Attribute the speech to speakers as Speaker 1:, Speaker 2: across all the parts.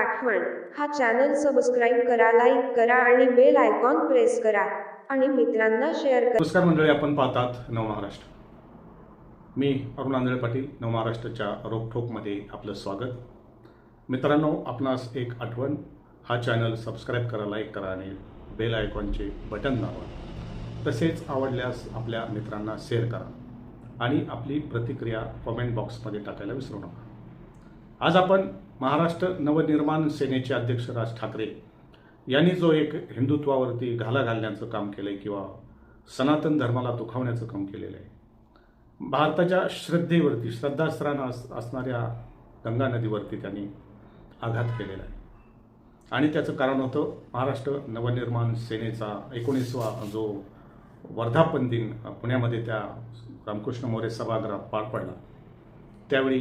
Speaker 1: आठवण. हा channel subscribe करा लाईक करा आणि बेल आयकॉन प्रेस करा. आणि मित्रांना शेअर करा.
Speaker 2: नमस्कार मंडळी आपण पाहतात नवमहाराष्ट्र मी अरुण आंधळे पाटील नवमहाराष्ट्राच्या रोकठोकमध्ये आपलं स्वागत. मित्रांनो आपणास एक आठवण. हा चॅनल सबस्क्राईब करा लाईक करा आणि बेल आयकॉनचे बटन दाबा. तसेच आवडल्यास आपल्या मित्रांना शेअर करा. आणि आपली प्रतिक्रिया कॉमेंट बॉक्समध्ये टाकायला विसरू नका. आज आपण महाराष्ट्र नवनिर्माण सेनेचे अध्यक्ष राज ठाकरे यांनी जो एक हिंदुत्वावरती घाला घालण्याचं काम केलं आहे किंवा सनातन धर्माला दुखावण्याचं काम केलेलं आहे भारताच्या श्रद्धेवरती श्रद्धास्थान अस असणाऱ्या गंगा नदीवरती त्यांनी आघात केलेला आहे. आणि त्याचं कारण होतं महाराष्ट्र नवनिर्माण सेनेचा एकोणीसवा जो वर्धापन दिन पुण्यामध्ये त्या रामकृष्ण मोरे सभागृहात पार पडला त्यावेळी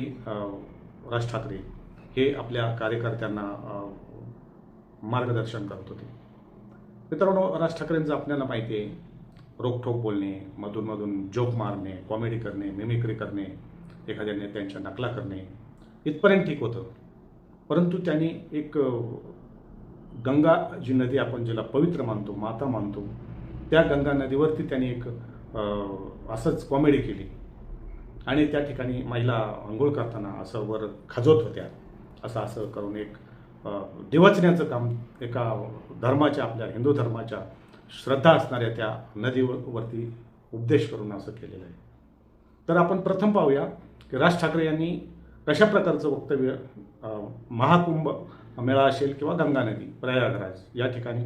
Speaker 2: राज ठाकरे हे आपल्या कार्यकर्त्यांना मार्गदर्शन करत होते. मित्रांनो राज ठाकरेंचं आपल्याला माहिती आहे रोखठोक बोलणे मधूनमधून जोक मारणे कॉमेडी करणे मिमिक्री करणे एखाद्या नेत्यांच्या नकला करणे इथपर्यंत ठीक होतं. परंतु त्यांनी एक गंगा जी नदी आपण जिला पवित्र मानतो माता मानतो त्या गंगा नदीवरती त्यांनी एक असंच कॉमेडी केली. आणि त्या ठिकाणी महिला आंघोळ करताना असं वर खाजवत होत्या. असं असं करून एक देवचण्याचं काम एका धर्माच्या आपल्या हिंदू धर्माच्या श्रद्धा असणाऱ्या त्या नदीवरती उपदेश करून असं केलेलं आहे. तर आपण प्रथम पाहूया की राज ठाकरे यांनी कशा प्रकारचं वक्तव्य महाकुंभ मेळा असेल किंवा गंगा नदी प्रयागराज या ठिकाणी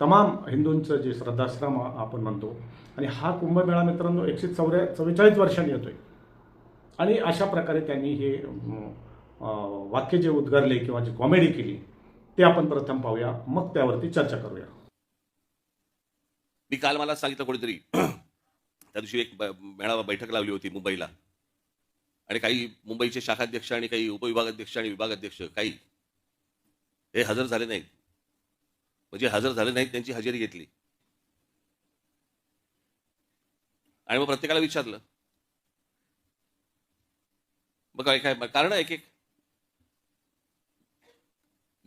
Speaker 2: तमाम हिंदूंचं जे श्रद्धाश्रम आपण म्हणतो आणि हा कुंभमेळा मित्रांनो एकशे चौऱ्या चव्वेचाळीस वर्षांनी येतोय. आणि अशा प्रकारे त्यांनी हे वाक्य जे उद्गारले किंवा जी कॉमेडी केली ते आपण प्रथम पाहूया. मग त्यावरती चर्चा करूया.
Speaker 3: मी काल मला सांगितलं कोणीतरी त्या दिवशी एक मेळावा बैठक लावली होती मुंबईला. आणि काही मुंबईचे शाखाध्यक्ष आणि काही उपविभागाध्यक्ष आणि विभागाध्यक्ष काही हे हजर झाले नाहीत. म्हणजे हजर झाले नाहीत त्यांची हजेरी घेतली. आणि मग प्रत्येकाला विचारलं. मग काय काय कारण एक एक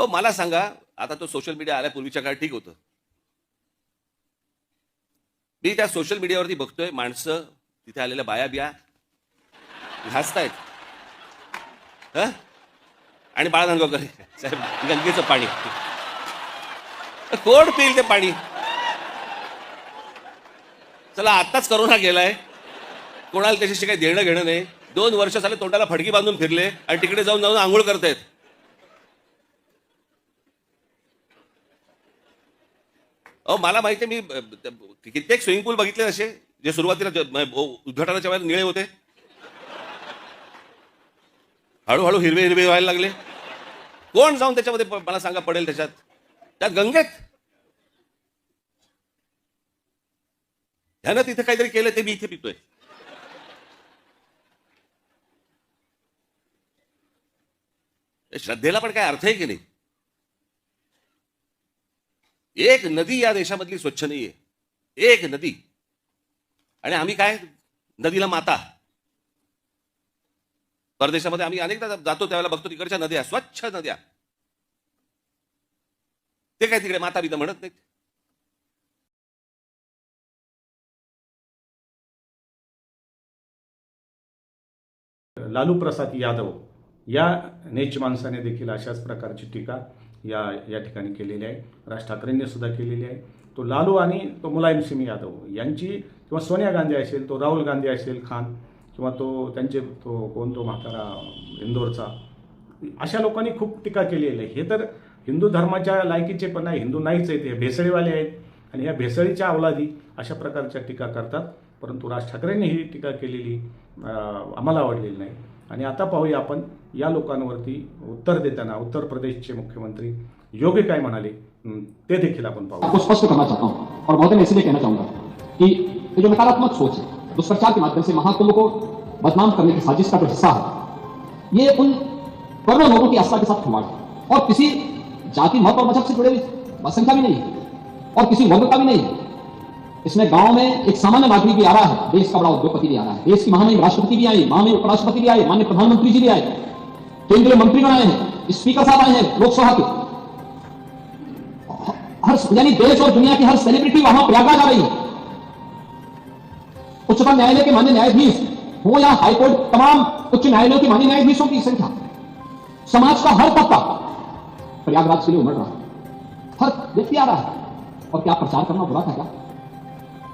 Speaker 3: अहो मला सांगा आता तो सोशल मीडिया आल्यापूर्वीच्या काळात ठीक होतं. मी त्या सोशल मीडियावरती बघतोय माणसं तिथे आलेल्या बाया बिया घासतायत. हं? आणि बाळा नांदगावकर साहेब गंगेचं पाणी. कोण पिईल ते पाणी? चला आत्ताच करोना गेलाय. कोणाला त्याच्याशी काही देणं घेणं नाही. दोन वर्ष झाले तोंडाला फडकी बांधून फिरले आणि तिकडे जाऊन जाऊन आंघोळ करतायत. अहो मला माहिती मी कित्येक स्विमिंग पूल बघितले असे जे सुरुवातीला उद्घाटनाच्या वेळेला निळे होते. हळूहळू हिरवे हिरवे व्हायला लागले. कोण जाऊन त्याच्यामध्ये मला सांगा पडेल त्याच्यात? त्यात गंगेत. ह्यानं तिथे काहीतरी केलं ते मी इथे पितोय. श्रद्धेला पण काय अर्थ आहे की नाही? एक नदी या देशामधली स्वच्छ नाही आहे एक नदी. आणि आम्ही काय? नदीला माता. परदेशामध्ये आम्ही अनेकदा जातो त्यावेळेला बघतो तिकडच्या नद्या स्वच्छ नद्या. ते काय तिकडे माता पिता म्हणत नाहीत.
Speaker 2: लालू प्रसाद यादव या नेच माणसाने देखील अशाच प्रकारची टीका या या ठिकाणी केलेली आहे. राज ठाकरेंनी सुद्धा केलेली आहे. तो लालू आणि तो मुलायम सिंग यादव यांची किंवा सोनिया गांधी असेल तो राहुल गांधी असेल खान किंवा तो त्यांचे तो कोण तो म्हातारा इंदोरचा अशा लोकांनी खूप टीका केलेली आहे. हे तर हिंदू धर्माच्या लायकीचे पण नाही हिंदू नाहीच आहेत हे भेसळीवाले आहेत आणि या भेसळीच्या अवलादी अशा प्रकारच्या टीका करतात. परंतु राज ठाकरेंनी ही टीका केलेली आम्हाला आवडलेली नाही. आता पाहूया आपण या उत्तर देताना उत्तर प्रदेशचे मुख्यमंत्री योगी काय म्हणाले हं, ते देखील आपण
Speaker 4: आपको स्पष्ट करना चाहता हूँ और महोदय मैं इसलिए कहना चाहूँगा कि जो नकारात्मक सोच है दुष्प्रचार के माध्यम से महाकुंभ को बदनाम करने की साजिश का जो हिस्सा है ये उन करोड़ों लोगों की आस्था के साथ खिलवाड़ और किसी जाति मत और मज़हब से जुड़े हुई संख्या भी नहीं है और किसी वर्ग का भी नहीं है। इसमें गाँव में एक सामान्य नागरिक भी आ रहा है। देश का बड़ा उद्योगपति भी आ रहा है। देश की महामहिम राष्ट्रपति भी आई महामहिम उपराष्ट्रपति भी आए माननीय प्रधानमंत्री जी भी आए। केंद्रीय मंत्रीगण आए हैं, स्पीकर साहब आए हैं लोकसभा के। हर यानी देश और दुनिया की हर सेलिब्रिटी वहाँ प्रयागराज आ रही है। उच्चतम न्यायालय के मान्य न्यायाधीश हो या हाईकोर्ट तमाम उच्च न्यायालयों के मान्य न्यायाधीशों की संख्या। समाज का हर तबका प्रयागराज के लिए उमड़ रहा है। हर व्यक्ति आ रहा है। और क्या प्रचार करना बुरा था क्या?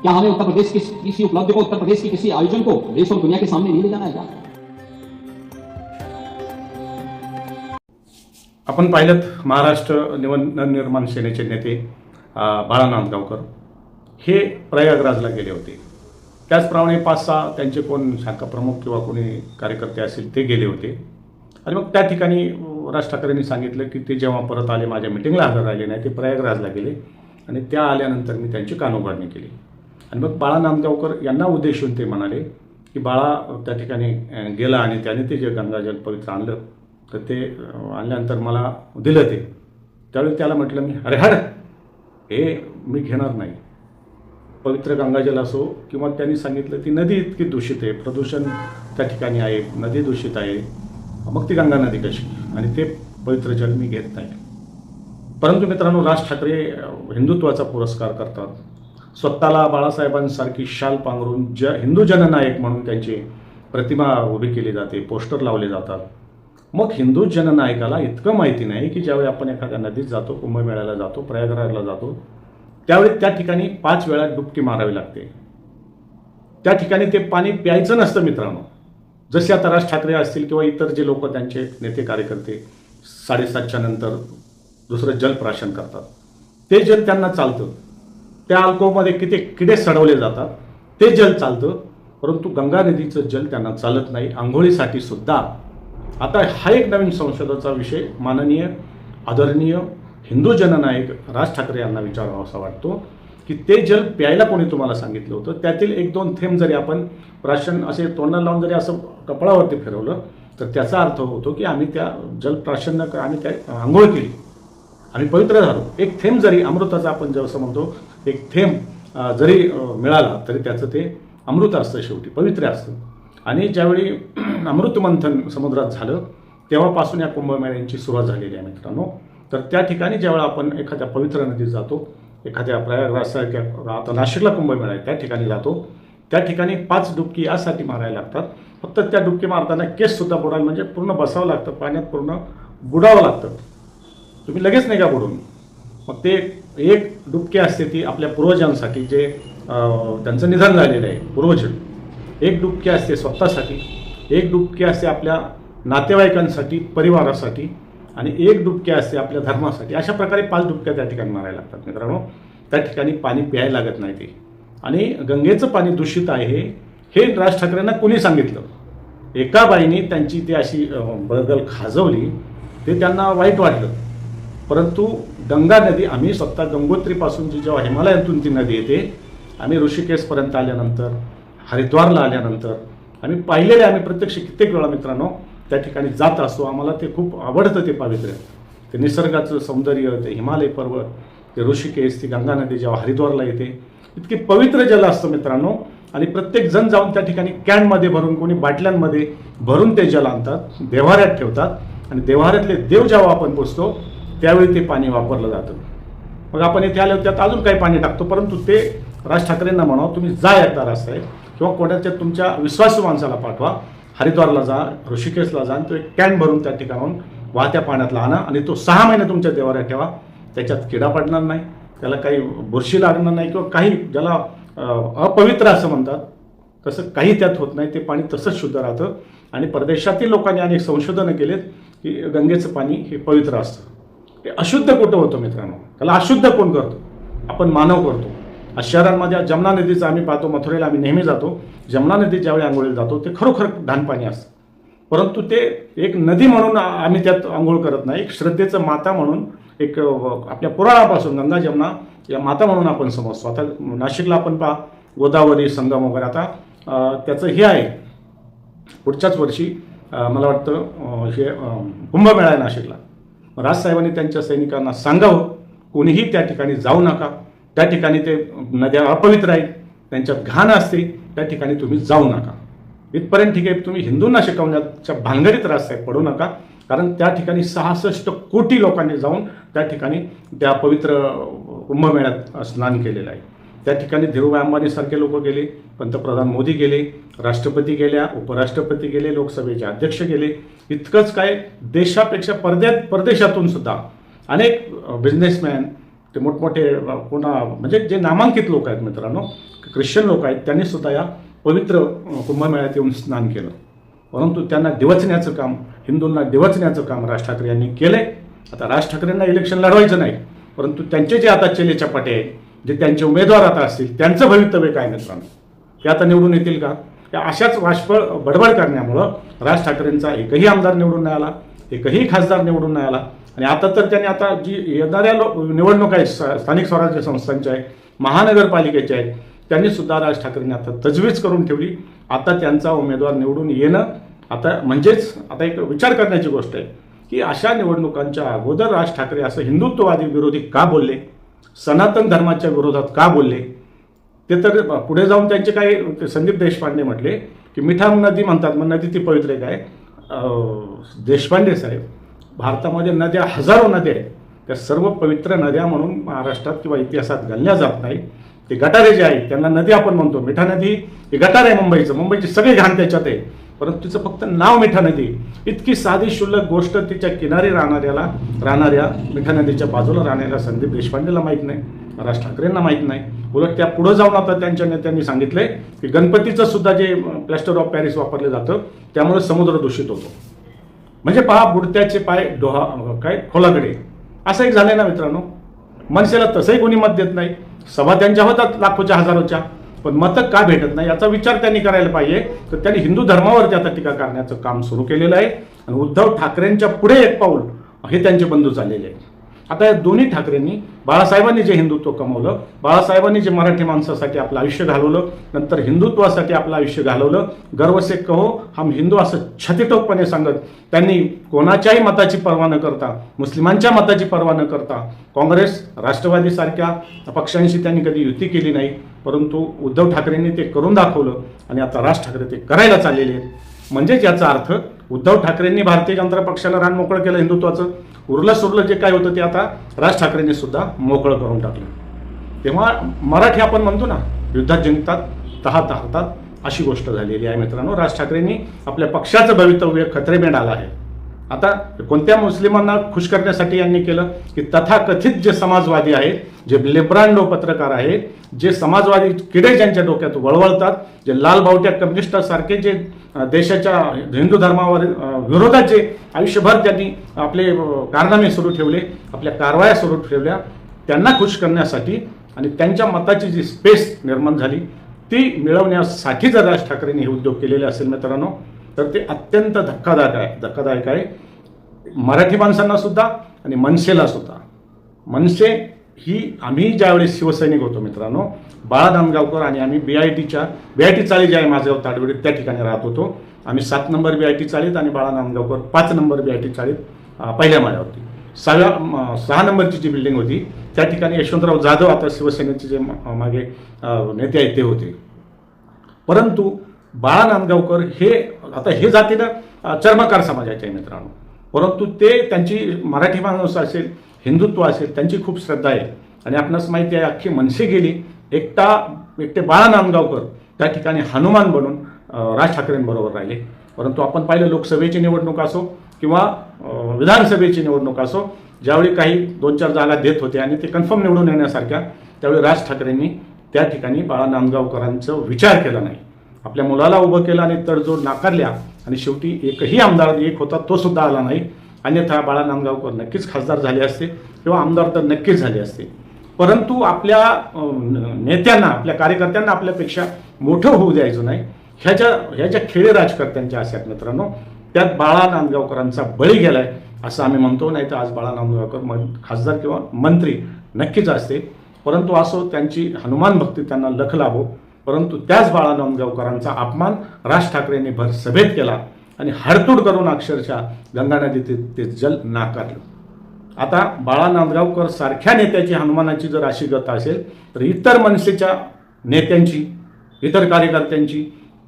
Speaker 4: क्या हमें उत्तर प्रदेश की किसी उपलब्धि को उत्तर प्रदेश के किसी आयोजन को देश और दुनिया के सामने नहीं ले जाना है क्या?
Speaker 2: आपण पाहिलं महाराष्ट्र निवन नवनिर्माण सेनेचे नेते बाळा नांदगावकर हे प्रयागराजला गेले होते. त्याचप्रमाणे पाच सहा त्यांचे कोण शाखा प्रमुख किंवा कोणी कार्यकर्ते असतील ते गेले होते. आणि मग त्या ठिकाणी राज ठाकरेंनी सांगितलं की ते जेव्हा परत आले माझ्या मिटिंगला हजर राहिले नाही ते प्रयागराजला गेले. आणि त्या आल्यानंतर मी त्यांची कानोगाडणी केली. आणि मग बाळा नांदगावकर यांना उद्देशून ते म्हणाले की बाळा त्या ठिकाणी गेला आणि त्याने ते जे गंगाजल पवित्र आणलं तर ते आणल्यानंतर मला दिलं ते. त्यावेळी त्याला म्हटलं मी अरे हड हे मी घेणार नाही. पवित्र गंगाजल असो किंवा त्यांनी सांगितलं ती नदी इतकी दूषित आहे प्रदूषण त्या ठिकाणी आहे नदी दूषित आहे. मग ती गंगा नदी कशी? आणि ते पवित्र जल मी घेत नाही. परंतु मित्रांनो राज ठाकरे हिंदुत्वाचा पुरस्कार करतात. स्वतःला बाळासाहेबांसारखी शाल पांघरून ज हिंदू जननायक म्हणून त्यांची प्रतिमा उभी केली जाते पोस्टर लावले जातात. मग हिंदू जननायकाला इतकं माहिती नाही की ज्यावेळी आपण एखाद्या नदीत जातो कुंभमेळ्याला जातो प्रयागराजला जातो त्यावेळी त्या ठिकाणी पाच वेळा डुबकी मारावी लागते. त्या ठिकाणी ते पाणी प्यायचं नसतं मित्रांनो. जसे आता राज ठाकरे असतील किंवा इतर जे लोक त्यांचे नेते कार्यकर्ते साडेसातच्या नंतर दुसरं जल प्राशन करतात. ते जल त्यांना चालतं. त्या अल्कोमध्ये किती किडे सडवले जातात ते जल चालतं परंतु गंगा नदीचं जल त्यांना चालत नाही आंघोळीसाठी सुद्धा. आता हा एक नवीन संशोधनाचा विषय माननीय आदरणीय हिंदू जननायक राज ठाकरे यांना विचारावा असा वाटतो की ते जल प्यायला कोणी तुम्हाला सांगितलं होतं त्यातील एक दोन थेंब जरी आपण प्राशन असे तोंडाला लावून जरी असं कपाळावरती फिरवलं तर त्याचा अर्थ होतो की आम्ही त्या जल प्राशन आम्ही त्या आंघोळ केली. आम्ही पवित्र झालो. एक थेंब जरी अमृताचा आपण जसं म्हणतो एक थेंब जरी मिळाला तरी त्याचं ते अमृत असतं शेवटी पवित्र असतं. आणि ज्यावेळी अमृतमंथन समुद्रात झालं तेव्हापासून या कुंभमेळ्यांची सुरुवात झालेली आहे मित्रांनो. तर त्या ठिकाणी ज्यावेळा आपण एखाद्या पवित्र नदीत जातो एखाद्या प्रयागराजसारख्या आता नाशिकला कुंभमेळा आहे त्या ठिकाणी जातो. त्या ठिकाणी पाच डुबकी यासाठी मारायला लागतात. फक्त त्या डुबकी मारताना केससुद्धा बुडाल बुडायला म्हणजे पूर्ण बसावं लागतं पाण्यात पूर्ण बुडावं लागतं. तुम्ही लगेच नाही का बुडून? मग ते एक डुबकी असते ती आपल्या पूर्वजांसाठी जे त्यांचं निधन झालेलं आहे पूर्वज एक डुबकी असते स्वतःसाठी एक डुबकी असते आपल्या नातेवाईकांसाठी परिवारासाठी आणि एक डुबकी असते आपल्या धर्मासाठी. अशा प्रकारे पाच डुबक्या त्या ठिकाणी मारायला लागतात मित्रांनो. त्या ठिकाणी पाणी प्यायला लागत नाही ते. आणि गंगेचं पाणी दूषित आहे हे राज ठाकरेंना कोणी सांगितलं? एका बाईने त्यांची ती अशी बदल खाजवली ते त्यांना वाईट वाटलं. परंतु गंगा नदी आम्ही स्वतः गंगोत्रीपासून जी जेव्हा हिमालयातून ती नदी येते आम्ही ऋषिकेशपर्यंत आल्यानंतर हरिद्वारला आल्यानंतर आम्ही पाहिलेले आम्ही प्रत्यक्ष कित्येक वेळा मित्रांनो त्या ठिकाणी जात असतो. आम्हाला ते खूप आवडतं ते पावित्र्य. ते निसर्गाचं सौंदर्य ते हिमालय पर्वत ते ऋषिकेश ती गंगा नदी जेव्हा हरिद्वारला येते इतकी पवित्र जल असतं मित्रांनो. आणि प्रत्येक जण जाऊन त्या ठिकाणी कॅनमध्ये भरून कोणी बाटल्यांमध्ये भरून ते जल आणतात देव्हाऱ्यात ठेवतात. आणि देव्हाऱ्यातले देव जेव्हा आपण पोचतो त्यावेळी ते पाणी वापरलं जातं. मग आपण इथे आल्यावर त्यात अजून काही पाणी टाकतो परंतु ते राज ठाकरेंना म्हणावं तुम्ही जा एकदा राजसाहेब किंवा कोणाच्या तुमच्या विश्वासू माणसाला पाठवा हरिद्वारला जा ऋषिकेशला जा आणि तो एक कॅन भरून त्या ठिकाणाहून वाहत्या पाण्यातला आणा आणि तो सहा महिने तुमच्या देवाऱ्यात ठेवा. त्याच्यात किडा पडणार नाही त्याला काही बुरशी लागणार नाही किंवा काही ज्याला अपवित्र असं म्हणतात तसं काही त्यात होत नाही ते पाणी तसंच शुद्ध राहतं. आणि परदेशातील लोकांनी अनेक संशोधनं केलेत की गंगेचं पाणी हे पवित्र असतं. ते अशुद्ध कुठं होतं मित्रांनो? त्याला अशुद्ध कोण करतो? आपण मानव करतो. आज शहरांमध्ये जमना जमुना नदीचं आम्ही पाहतो मथुरेला आम्ही नेहमी जातो. जमुना नदी ज्यावेळी आंघोळीला जातो ते खरोखर धानपाणी असतं. परंतु ते एक नदी म्हणून आम्ही त्यात आंघोळ करत नाही एक श्रद्धेचं माता म्हणून एक आपल्या पुराणापासून गंगा जमुना या माता म्हणून आपण समजतो. आता नाशिकला आपण पहा गोदावरी संगम वगैरे. आता त्याचं हे आहे. पुढच्याच वर्षी मला वाटतं हे कुंभमेळा आहे नाशिकला. राजसाहेबांनी त्यांच्या सैनिकांना सांगावं कोणीही त्या ठिकाणी जाऊ नका. त्या ठिकाणी ते नद्या अपवित्र आहेत त्यांच्यात घाण असते त्या ठिकाणी तुम्ही जाऊ नका. इथपर्यंत ठीक आहे तुम्ही हिंदूंना शिकवण्याच्या भानगडीत राजसाहेब पडू नका कारण त्या ठिकाणी सहासष्ट कोटी लोकांनी जाऊन त्या ठिकाणी त्या पवित्र कुंभमेळ्यात स्नान केलेलं आहे. त्या ठिकाणी धीरूभाई अंबानीसारखे लोक गेले पंतप्रधान मोदी गेले राष्ट्रपती गेल्या उपराष्ट्रपती गेले लोकसभेचे अध्यक्ष गेले. इतकंच काय देशापेक्षा परद्यात परदेशातून सुद्धा अनेक बिझनेसमॅन ते मोठमोठे पुन्हा म्हणजे जे नामांकित लोक आहेत मित्रांनो ख्रिश्चन लोक आहेत त्यांनी सुद्धा या पवित्र कुंभमेळ्यात येऊन स्नान केलं. परंतु त्यांना दिवचण्याचं काम हिंदूंना दिवचण्याचं काम राज ठाकरे यांनी केलंय. आता राज ठाकरेंना इलेक्शन लढवायचं नाही परंतु त्यांचे जे आता चेले चपाटे आहेत जे त्यांचे उमेदवार आता असतील त्यांचं भवितव्य काय मित्रांनो? ते आता निवडून येतील का? त्या अशाच वाष्पळ बडबड करण्यामुळं राज ठाकरेंचा एकही आमदार निवडून नाही आला एकही खासदार निवडून नाही आला. आणि आता तर त्यांनी आता जी येणाऱ्या लो निवडणुका आहेत स्थानिक स्वराज्य संस्थांच्या आहेत महानगरपालिकेच्या आहेत त्यांनी सुद्धा राज ठाकरेंनी आता तजवीज करून ठेवली. आता त्यांचा उमेदवार निवडून येणं आता म्हणजेच आता एक विचार करण्याची गोष्ट आहे की अशा निवडणुकांच्या अगोदर राज ठाकरे असं हिंदुत्ववादी विरोधी का बोलले? सनातन धर्माच्या विरोधात का बोलले? ते तर पुढे जाऊन त्यांचे काही ते संदीप देशपांडे म्हटले की मिठा नदी म्हणतात मग नदी ती पवित्र आहे काय देशपांडे साहेब भारतामध्ये नद्या हजारो नद्या आहेत. त्या सर्व पवित्र नद्या म्हणून महाराष्ट्रात किंवा इतिहासात गणल्या जात नाही ते गटारे जे आहेत त्यांना नदी आपण म्हणतो. मिठा नदी हे गटार आहे मुंबईचं. मुंबईची सगळी घाण त्याच्यात आहे परंतु तिचं फक्त नाव मिठा नदी. इतकी साधी शुल्लक गोष्ट तिच्या किनारी राहणाऱ्याला राहणाऱ्या मिठा नदीच्या बाजूला राहणाऱ्या संदीप देशपांडेला माहीत नाही राज ठाकरेंना माहीत नाही. उलट त्या पुढं जाऊन आता त्यांच्या नेत्यांनी सांगितलंय की गणपतीचं सुद्धा जे प्लॅस्टर ऑफ पॅरिस वापरलं जातं त्यामुळे समुद्र दूषित होतो. म्हणजे पहा बुडत्याचे पाय डोहा काय खोलाकडे. असं एक झालंय ना मित्रांनो. मनसेला तसंही कोणी मत देत नाही. सभा त्यांच्या होतात लाखोच्या हजारोच्या. पण मतं का भेटत नाही याचा विचार त्यांनी करायला पाहिजे. तर त्यांनी हिंदू धर्मावरती आता टीका करण्याचं काम सुरू केलेलं आहे. आणि उद्धव ठाकरेंच्या पुढे एक पाऊल हे त्यांचे बंधू चाललेले आहेत. आता या दोन्ही ठाकरेंनी बाळासाहेबांनी जे हिंदुत्व कमवलं बाळासाहेबांनी जे मराठी माणसासाठी आपलं आयुष्य घालवलं नंतर हिंदुत्वासाठी आपलं आयुष्य घालवलं गर्व से कहो हम हिंदू असं छतीटोकपणे सांगत त्यांनी कोणाच्याही मताची पर्वा न करता मुस्लिमांच्या मताची पर्वा न करता काँग्रेस राष्ट्रवादीसारख्या पक्षांशी त्यांनी कधी युती केली नाही. परंतु उद्धव ठाकरेंनी ते करून दाखवलं आणि आता राज ठाकरे ते करायला चाललेले आहेत. म्हणजेच याचा अर्थ उद्धव ठाकरेंनी भारतीय जनता पक्षाला रान मोकळं केलं हिंदुत्वाचं. उरलं सुरलं जे काय होतं ते आता राज ठाकरेंनी सुद्धा मोकळं करून टाकलं. तेव्हा मराठी आपण म्हणतो ना युद्धात जिंकतात तहा हारतात अशी गोष्ट झालेली आहे मित्रांनो. राज ठाकरेंनी आपल्या पक्षाचं भवितव्य खतरेमेंड आलं आहे. आता कोणत्या मुस्लिमांना खुश करण्यासाठी यांनी केलं की तथाकथित जे समाजवादी आहेत जे लिब्रांडो पत्रकार आहेत जे समाजवादी किडे ज्यांच्या डोक्यात वळवळतात जे लाल बावट्या कम्युनिस्टासारखे जे देशाच्या हिंदू धर्मावर विरोधाचे विरोधात जे आयुष्यभर त्यांनी आपले कारनामे सुरू ठेवले आपल्या कारवाया सुरू ठेवल्या त्यांना खुश करण्यासाठी आणि त्यांच्या मताची जी स्पेस निर्माण झाली ती मिळवण्यासाठी जर राज ठाकरेंनी हे उद्योग केलेले असेल मित्रांनो तर ते अत्यंत धक्कादायक आहे धक्कादायक आहे. मराठी माणसांना सुद्धा आणि मनसेला सुद्धा. मनसे ही आम्ही ज्यावेळेस शिवसैनिक होतो मित्रांनो बाळा दामगावकर आणि आम्ही बी आय टीच्या बी आय टी चाळी जे आहे माझं ताडवडीत त्या ठिकाणी राहत होतो. आम्ही सात नंबर बी आय टी चाळीत आणि बाळा दामगावकर पाच नंबर बी आय टी चाळीत पहिल्या माळ्यावरती सहाव्या सहा नंबरची जी बिल्डिंग होती त्या ठिकाणी यशवंतराव जाधव आता शिवसेनेचे जे मागे नेते आहेत ते होते. परंतु बाळा नांदगावकर हे आता हे जातीनं चर्मकार समाजाचे आहे मित्रांनो. परंतु ते त्यांची मराठी माणूस असेल हिंदुत्व असेल त्यांची खूप श्रद्धा आहे. आणि आपणास माहिती आहे अख्खी मनसे गेली. एकटा एकटे बाळा नांदगावकर त्या ठिकाणी हनुमान बनून राज ठाकरेंबरोबर राहिले. परंतु आपण पाहिलं लोकसभेची निवडणूक असो किंवा विधानसभेची निवडणूक असो ज्यावेळी काही दोन चार जागा देत होते आणि ते कन्फर्म निवडून येण्यासारख्या त्यावेळी राज ठाकरेंनी त्या ठिकाणी बाळा नांदगावकरांचं विचार केला नाही. आपल्या मुलाला उभं केलं आणि तडजोड नाकारल्या आणि शेवटी एकही आमदार एक होता तो सुद्धा आला नाही. अन्यथा बाळा नांदगावकर नक्कीच खासदार झाले असते किंवा आमदार तर नक्कीच झाले असते. परंतु आपल्या नेत्यांना आपल्या कार्यकर्त्यांना आपल्यापेक्षा मोठं होऊ द्यायचं नाही. ह्याच्या ह्या ज्या खेळे राजकर्त्यांच्या असतात मित्रांनो त्यात बाळा नांदगावकरांचा बळी गेलाय असं आम्ही म्हणतो. नाही तर आज बाळा नांदगावकर मन खासदार किंवा मंत्री नक्कीच असते. परंतु असो त्यांची हनुमान भक्ती त्यांना लख लाभो. परंतु त्याच बाळा नांदगावकरांचा अपमान राज ठाकरेंनी भर सभेत केला. आणि हडतूड करून अक्षरशः गंगा नदीत ते- जल नाकारलं. आता बाळा नांदगावकर सारख्या नेत्याची हनुमानाची जर अशी गत असेल तर इतर मनसेच्या नेत्यांची इतर कार्यकर्त्यांची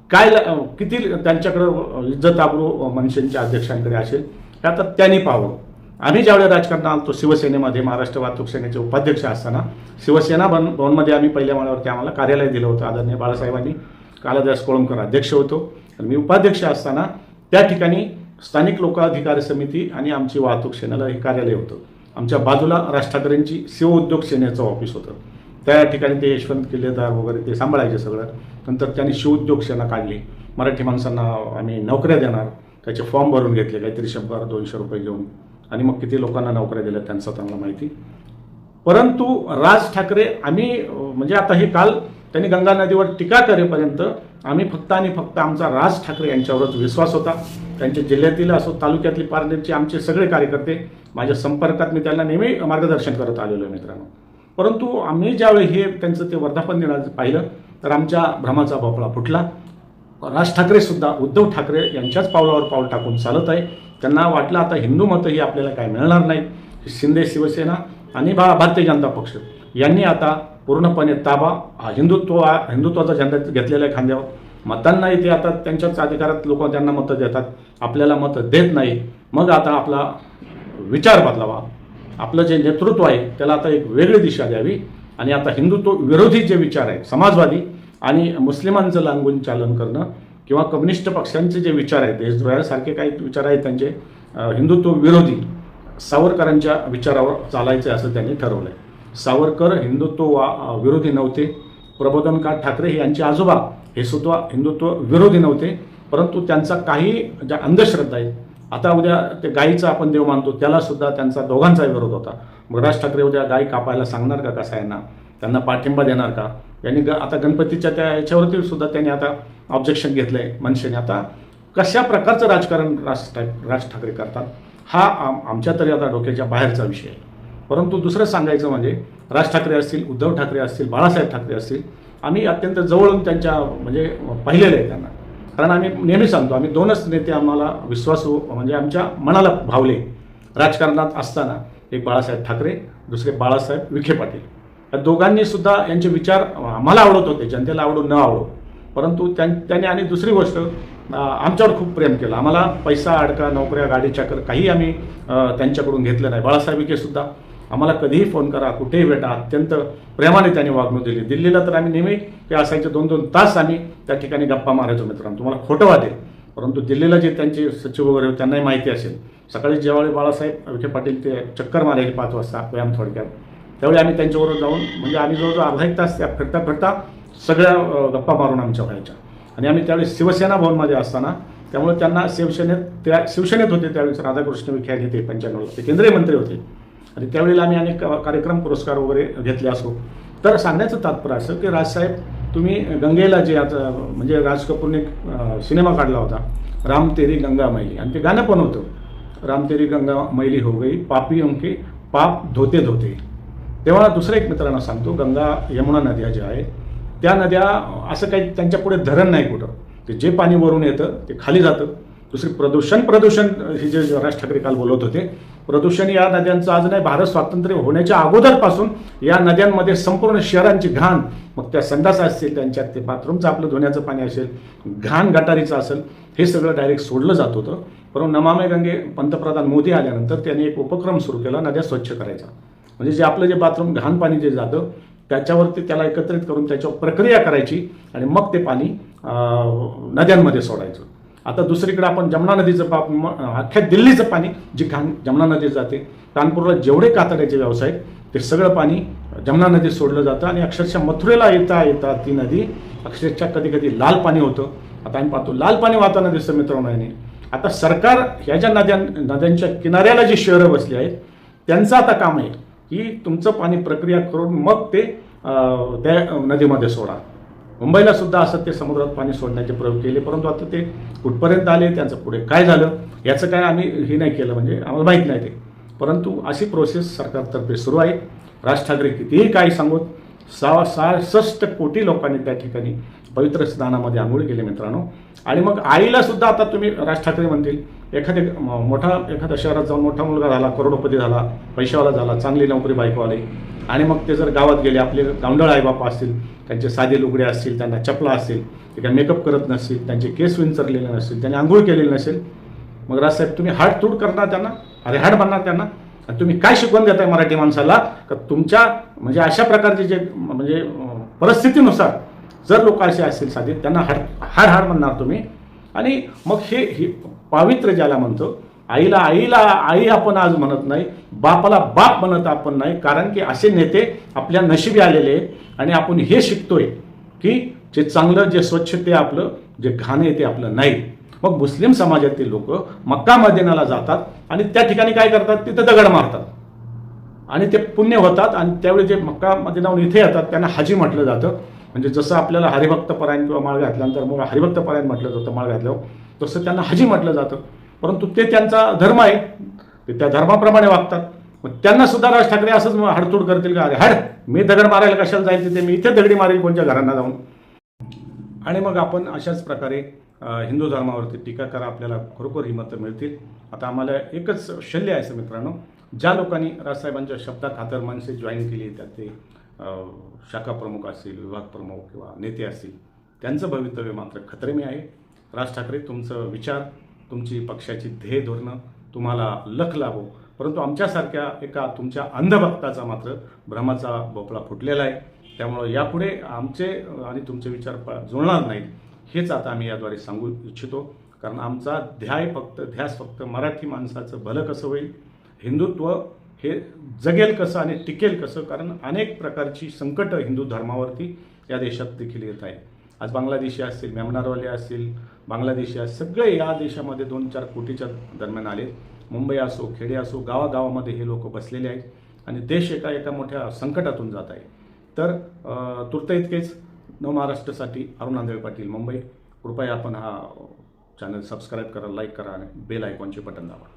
Speaker 2: काय ल- किती त्यांच्याकडं इज्जत आबरू मनसेंच्या अध्यक्षांकडे असेल हे आता त्यांनी पाहावं. आम्ही ज्यावेळी राजकारणात आलो शिवसेनेमध्ये महाराष्ट्र वाहतूक सेनेचे उपाध्यक्ष असताना शिवसेना भवन भवनमध्ये आम्ही पहिल्या माळ्यावरती आम्हाला कार्यालय दिलं होतं आदरणीय बाळासाहेबांनी. कालदास कोळंबकर अध्यक्ष होतो. आणि मी उपाध्यक्ष असताना त्या ठिकाणी स्थानिक लोकाधिकार समिती आणि आमची वाहतूक सेनेला हे कार्यालय होतं. आमच्या बाजूला राज ठाकरेंची शिव उद्योग सेनेचं ऑफिस होतं. त्या ठिकाणी ते यशवंत किल्लेदार वगैरे ते सांभाळायचे सगळं. नंतर त्यांनी शिवउद्योग सेना काढली. मराठी माणसांना आम्ही नोकऱ्या देणार. त्याचे फॉर्म भरून घेतले. काहीतरी शंभर दोनशे रुपये घेऊन. आणि मग किती लोकांना नोकऱ्या दिल्या त्यांचा त्यांना माहिती. परंतु राज ठाकरे आम्ही म्हणजे आता हे काल त्यांनी गंगा नदीवर टीका करेपर्यंत आम्ही फक्त आणि फक्त आमचा राज ठाकरे यांच्यावरच विश्वास होता. त्यांच्या जिल्ह्यातील असो तालुक्यातली पारनेरचे आमचे सगळे कार्यकर्ते माझ्या संपर्कात मी त्यांना नेहमी मार्गदर्शन करत आलेलो आहे मित्रांनो. परंतु आम्ही ज्यावेळी हे त्यांचं ते वर्धापन दिनाचं पाहिलं तर आमच्या भ्रमाचा भोपळा फुटला. राज ठाकरेसुद्धा उद्धव ठाकरे यांच्याच पावलावर पाऊल टाकून चालत आहे. त्यांना वाटलं आता हिंदू मतं ही आपल्याला काय मिळणार नाही शिंदे शिवसेना आणि भा भारतीय जनता पक्ष यांनी आता पूर्णपणे ताबा हा हिंदुत्व हिंदुत्वाचा झेंडा घेतलेला आहे खांद्यावर. मतांना इथे आता त्यांच्याच अधिकारात लोक त्यांना मतं देतात. आपल्याला मतं देत नाही. मग आता आपला विचार बदलावा. आपलं जे नेतृत्व आहे त्याला आता एक वेगळी दिशा द्यावी. आणि आता हिंदुत्व विरोधी जे विचार आहेत समाजवादी आणि मुस्लिमांचं लांगून चालन करणं किंवा कम्युनिस्ट पक्षांचे जे विचार आहेत देशद्रोहासारखे काही विचार आहेत त्यांचे हिंदुत्व विरोधी सावरकरांच्या विचारावर चालायचे असं त्यांनी ठरवलं आहे सावरकर हिंदुत्व वा- विरोधी नव्हते. प्रबोधनकार ठाकरे हे यांचे आजोबा हे सुद्धा हिंदुत्व विरोधी नव्हते. परंतु त्यांचा काही ज्या अंधश्रद्धा आहेत आता उद्या ते गायीचा आपण देव मानतो त्याला सुद्धा त्यांचा दोघांचा विरोध होता. मग राज ठाकरे उद्या गाय कापायला सांगणार का कसा यांना त्यांना पाठिंबा देणार का? यांनी ग आता गणपतीच्या त्या याच्यावरती सुद्धा त्यांनी आता ऑब्जेक्शन घेतलं आहे मनसेने. आता कशा प्रकारचं राजकारण राज ठाक- राज ठाकरे करतात हा आम- आमच्या तरी आता डोक्याच्या बाहेरचा विषय आहे. परंतु दुसरं सांगायचं म्हणजे राज ठाकरे असतील उद्धव ठाकरे असतील बाळासाहेब ठाकरे असतील आम्ही अत्यंत जवळून त्यांच्या म्हणजे पाहिलेलं आहे त्यांना. कारण आम्ही नेहमी सांगतो आम्ही दोनच नेते आम्हाला विश्वासू म्हणजे आमच्या मनाला भावले. राजकारणात असताना एक बाळासाहेब ठाकरे दुसरे बाळासाहेब विखे पाटील. या दोघांनी सुद्धा यांचे विचार आम्हाला आवडत होते जनतेला आवडून न आवडो. परंतु त्यां त्यांनी आणि दुसरी गोष्ट आमच्यावर खूप प्रेम केलं. आम्हाला पैसा अडका नोकऱ्या गाडी चाकर काही आम्ही त्यांच्याकडून घेतलं नाही. बाळासाहेब विखे सुद्धा. आम्हाला कधीही फोन करा कुठेही भेटा. अत्यंत प्रेमाने त्यांनी वागणूक दिली. दिल्लीला तर आम्ही नेहमी ते असायचे. दोन दोन तास आम्ही त्या ठिकाणी गप्पा मारायचो मित्रांनो. तुम्हाला खोटं वाटेल परंतु दिल्लीला जे त्यांचे सचिव वगैरे होते, त्यांनाही माहिती असेल. सकाळी ज्यावेळी बाळासाहेब विखे पाटील ते चक्कर मारायचे पाच वाजता व्यायाम थोडक्यात. त्यावेळी आम्ही त्यांच्याबरोबर जाऊन म्हणजे आम्ही जवळजवळ अर्धा एक तास त्या फिरता फिरता सगळ्या गप्पा मारून आमच्या व्हायच्या आणि आम्ही त्यावेळी शिवसेना भवनमध्ये असताना त्यामुळे त्यांना शिवसेनेत त्या शिवसेनेत होते त्यावेळेस राधाकृष्ण विखे ते पंच्याण्णव ते केंद्रीय मंत्री होते. आणि त्यावेळेला आम्ही अनेक कार्यक्रम पुरस्कार वगैरे घेतले असो. तर सांगण्याचं तात्पर्य असं की राजसाहेब तुम्ही गंगेला जे आता म्हणजे राज कपूरने सिनेमा काढला होता राम तेरी गंगा मैली. आणि ते गाणं पण होतं. राम तेरी गंगा मैली हो गई पापी अंके पाप धोते धोते. तेव्हा दुसऱ्या एक मित्रांना सांगतो गंगा यमुना नद्या ज्या आहेत त्या नद्या असं काही त्यांच्या पुढे धरण नाही कुठं. ते जे पाणी वरून येतं ते खाली जातं. दुसरी प्रदूषण प्रदूषण हे जे राज ठाकरे काल बोलत होते प्रदूषण या नद्यांचं आज नाही भारत स्वातंत्र्य होण्याच्या अगोदरपासून या नद्यांमध्ये संपूर्ण शहरांची घाण मग त्या संडास असतील त्यांच्यात ते बाथरूमचं आपलं धुण्याचं पाणी असेल घाण गटारीचं असेल हे सगळं डायरेक्ट सोडलं जात होतं. परंतु नमामे गंगे पंतप्रधान मोदी आल्यानंतर त्यांनी एक उपक्रम सुरू केला नद्या स्वच्छ करायचा. म्हणजे जे आपलं जे बाथरूम घाण पाणी जे जातं त्याच्यावरती त्याला एकत्रित करून त्याच्यावर प्रक्रिया करायची आणि मग ते पाणी नद्यांमध्ये सोडायचं. आता दुसरीकडे आपण जमुना नदीचं पाप अख्ख्या दिल्लीचं पाणी जी घाण जमुना नदीत जाते कानपूरला जेवढे कातड्याचे व्यवसाय ते सगळं पाणी जमुना नदीत सोडलं जातं आणि अक्षरशः मथुरेला येता येता ती नदी अक्षरशः कधी कधी लाल पाणी होतं. आता आम्ही पाहतो लाल पाणी वाहताना दिसतं मित्रांनो याने आता सरकार ह्या ज्या नद्या नद्यांच्या किनाऱ्याला जी शहरं बसली आहेत त्यांचं आता काम आहे की तुमचं पाणी प्रक्रिया करून मग ते त्या नदीमध्ये सोडा. मुंबईला सुद्धा असं ते समुद्रात पाणी सोडण्याचे प्रयोग केले परंतु आता ते कुठपर्यंत आले त्यांचं पुढे काय झालं याचं काय आम्ही हे नाही केलं म्हणजे आम्हाला माहीत नाही ते. परंतु अशी प्रोसेस सरकारतर्फे सुरू आहे. राज ठाकरे कितीही काही सांगूत सहा सहासष्ट कोटी लोकांनी त्या ठिकाणी पवित्र स्नानामध्ये आंघोळ केले मित्रांनो. आणि मग आईला सुद्धा आता तुम्ही राज ठाकरे म्हणतील एखादे मोठा एखाद्या शहरात जाऊन मोठा मुलगा झाला करोडोपती झाला पैशावाला झाला चांगली नोकरी बायकोवाली आणि मग ते जर गावात गेले आपले गावंडळ आईबापा असतील त्यांचे साधे लुगडे असतील त्यांना चपला असतील ते काय मेकअप करत नसतील त्यांचे केस विंचरलेले नसतील त्यांनी आंघोळ केलेली नसेल मग राजसाहेब तुम्ही हाड तूट करणार त्यांना? अरे हाड बांधणार त्यांना? आणि तुम्ही काय शिकवून देताय मराठी माणसाला? का तुमच्या म्हणजे अशा प्रकारचे जे म्हणजे परिस्थितीनुसार जर लोक असे असतील साधे त्यांना हाड हाड हाड म्हणणार तुम्ही. आणि मग हे हे पावित्र्य ज्याला म्हणतो आईला आईला आई आपण आज म्हणत नाही बापाला बाप म्हणत आपण नाही कारण की असे नेते आपल्या नशिबी आलेले आहेत आणि आपण हे शिकतोय की जे चांगलं जे स्वच्छ ते आपलं जे घाण आहे ते आपलं नाही. मग मुस्लिम समाजातील लोक मक्का मदिनाला जातात आणि त्या ठिकाणी काय करतात? तिथं दगड मारतात. आणि ते पुण्य होतात आणि त्यावेळी जे मक्का मदिनाहून इथे येतात त्यांना हाजी म्हटलं जातं. म्हणजे जसं आपल्याला हरिभक्त परायण किंवा माळ घातल्यानंतर मग हरिभक्त परायण म्हटलं जातं माळ घातल्यावर तसं त्यांना हाजी म्हटलं जातं. परंतु ते त्यांचा धर्म आहे. ते त्या धर्माप्रमाणे वागतात. मग त्यांना सुद्धा राज ठाकरे असंच मग करतील का? अरे हड मी दगड मारायला कशाला जाईल तिथे? मी इथे दगडी मारेल कोणत्या घरांना जाऊन? आणि मग आपण अशाच प्रकारे हिंदू धर्मावरती टीका करा. आपल्याला खरोखर ही मतं मिळतील. आता आम्हाला एकच शल्य आहे असं मित्रांनो. ज्या लोकांनी राजसाहेबांच्या शब्दात हातर माणसे जॉईन केली त्यात ते शाखा प्रमुख असतील विभाग प्रमुख किंवा नेते असतील त्यांचं भवितव्य मात्र खतरेमी आहे. राज ठाकरे तुमचं विचार तुमची पक्षाची ध्येय धोरणं तुम्हाला लख लावो परंतु आमच्यासारख्या एका तुमच्या अंधभक्ताचा मात्र भ्रमाचा भोपळा फुटलेला आहे. त्यामुळं यापुढे आमचे आणि तुमचे विचार प- जुळणार नाहीत. हेच आता आम्ही याद्वारे सांगू इच्छितो. कारण आमचा ध्याय फक्त ध्यास फक्त मराठी माणसाचं भलं कसं होईल? हिंदुत्व हे जगेल कसं आणि टिकेल कसं? कारण अनेक प्रकारची संकटं हिंदू धर्मावरती या देशात देखील येत आहे आज बांगलादेशी असतील म्यानमारवाले असतील बांगलादेशी असतील सगळे या देशामध्ये दोन चार कोटीच्या दरम्यान आले. मुंबई असो खेडे असो गावागावामध्ये हे लोक बसलेले आहेत आणि देश एका एका मोठ्या संकटातून जात आहे. तर तुर्त इतकेच. नव महाराष्ट्रासाठी अरुण आंधळे पाटील मुंबई. कृपया आपण हा चॅनल सबस्क्राईब करा लाईक करा आणि बेल आयकॉनचे बटन दाबा.